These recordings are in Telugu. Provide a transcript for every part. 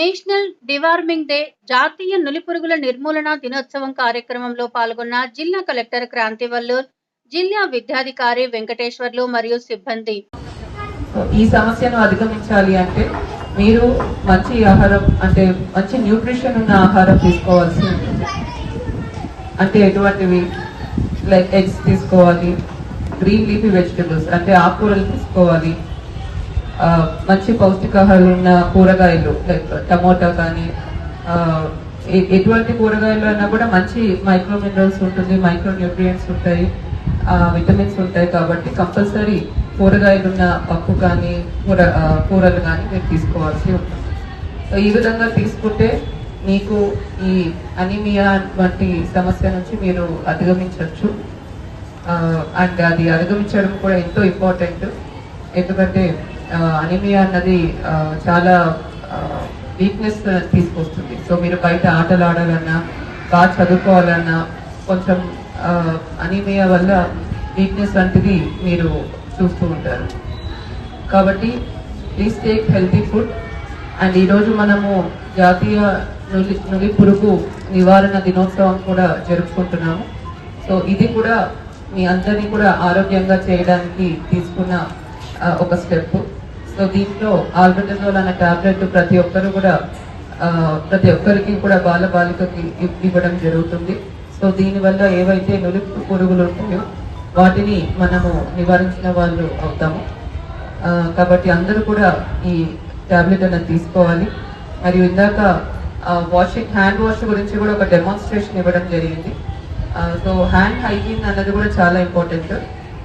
నేషనల్ డివార్మింగ్ డే జాతీయ నులిపురుగుల నిర్మూలన దినోత్సవం కార్యక్రమంలో పాల్గొన్న జిల్లా కలెక్టర్ క్రాంతివల్లూర్ జిల్లా విద్యాధికారి వెంకటేశ్వర్లు మరియు సిబ్బంది. ఈ సమస్యను అధిగమించాలి అంటే మీరు మంచి ఆహారం అంటే మంచి న్యూట్రిషన్ ఉన్న ఆహారం తీసుకోవాల్సి ఉంటుంది. అంటే ఎటువంటివి? లైక్ ఎగ్స్ తీసుకోవాలి గ్రీన్ లీఫీ వెజిటబుల్స్ అంటే ఆకుకూరలు తీసుకోవాలి మంచి పౌష్టికాహారం ఉన్న కూరగాయలు లైక్ టమోటా కానీ ఎటువంటి కూరగాయలు అయినా కూడా మంచి మైక్రో మినరల్స్ ఉంటుంది మైక్రో న్యూట్రియంట్స్ ఉంటాయి విటమిన్స్ ఉంటాయి కాబట్టి కంపల్సరీ కూరగాయలు ఉన్న పప్పు కానీ కూర కూరలు కానీ మీరు తీసుకోవాల్సి ఉంటుంది. సో ఈ విధంగా తీసుకుంటే మీకు ఈ అనిమియా వంటి సమస్య నుంచి మీరు అధిగమించవచ్చు. అండ్ అది అధిగమించడం కూడా ఎంతో ఇంపార్టెంట్. ఎందుకంటే అనిమియా అన్నది చాలా వీక్నెస్ తీసుకొస్తుంది. సో మీరు బయట ఆటలు ఆడాలన్నా బాగా చదువుకోవాలన్నా కొంచెం అనిమియా వల్ల వీక్నెస్ వంటిది మీరు చూస్తూ ఉంటారు. కాబట్టి please take healthy food and ఈరోజు మనము జాతీయ నులి నులి పురుగు నివారణ దినోత్సవం కూడా జరుపుకుంటున్నాము. సో ఇది కూడా మీ అందరినీ కూడా ఆరోగ్యంగా చేయడానికి తీసుకున్న ఒక స్టెప్ సో దీంట్లో ఆల్బెండజోల్ అనే టాబ్లెట్ ప్రతి ఒక్కరు కూడా ప్రతి ఒక్కరికి కూడా బాల బాలికకి ఇవ్వడం జరుగుతుంది. సో దీనివల్ల ఏవైతే నులి పురుగులు ఉంటాయో వాటిని మనము నివారించిన వాళ్ళు అవుతాము. కాబట్టి అందరూ కూడా ఈ టాబ్లెట్ అనేది తీసుకోవాలి. మరియు ఇందాక వాషింగ్ హ్యాండ్ వాష్ గురించి కూడా ఒక డెమాన్స్ట్రేషన్ ఇవ్వడం జరిగింది. సో హ్యాండ్ హైజీన్ అన్నది కూడా చాలా ఇంపార్టెంట్.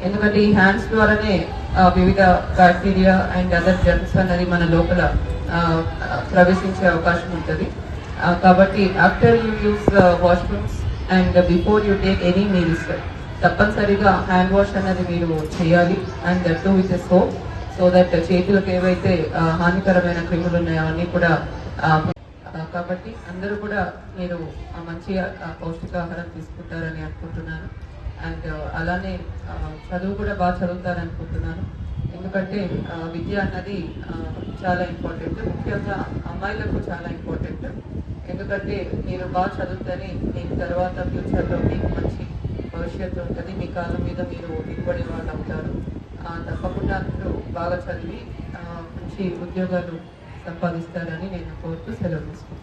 ఎందుకంటే ఈ హ్యాండ్స్ ద్వారానే వివిధ బ్యాక్టీరియా అండ్ అదర్ జర్మ్స్ అనేది మన లోపల ప్రవేశించే అవకాశం ఉంటుంది. కాబట్టి after you use washrooms and before you take any meals తప్పనిసరిగా హ్యాండ్ వాష్ అనేది మీరు చేయాలి. And that too with soap so that చేతులకు ఏవైతే హానికరమైన క్రిములు ఉన్నాయో అన్నీ కూడా కాబట్టి అందరూ కూడా మీరు మంచి పౌష్టికాహారం తీసుకుంటారని అనుకుంటున్నాను. అండ్ అలానే చదువు కూడా బాగా చదువుతారని అనుకుంటున్నాను. ఎందుకంటే విద్య అన్నది చాలా ఇంపార్టెంట్. ముఖ్యంగా అమ్మాయిలకు చాలా ఇంపార్టెంట్. ఎందుకంటే మీరు బాగా చదువుతని మీకు తర్వాత ఫ్యూచర్లో మీకు మంచి భవిష్యత్తు ఉంటుంది. మీ కాలం మీద మీరు నిలబడే వాళ్ళు అవుతారు. ఆ, తప్పకుండా అందరూ బాగా చదివి మంచి ఉద్యోగాలు సంపాదిస్తారని నేను కోరుతూ సెలవు తీసుకుంటాను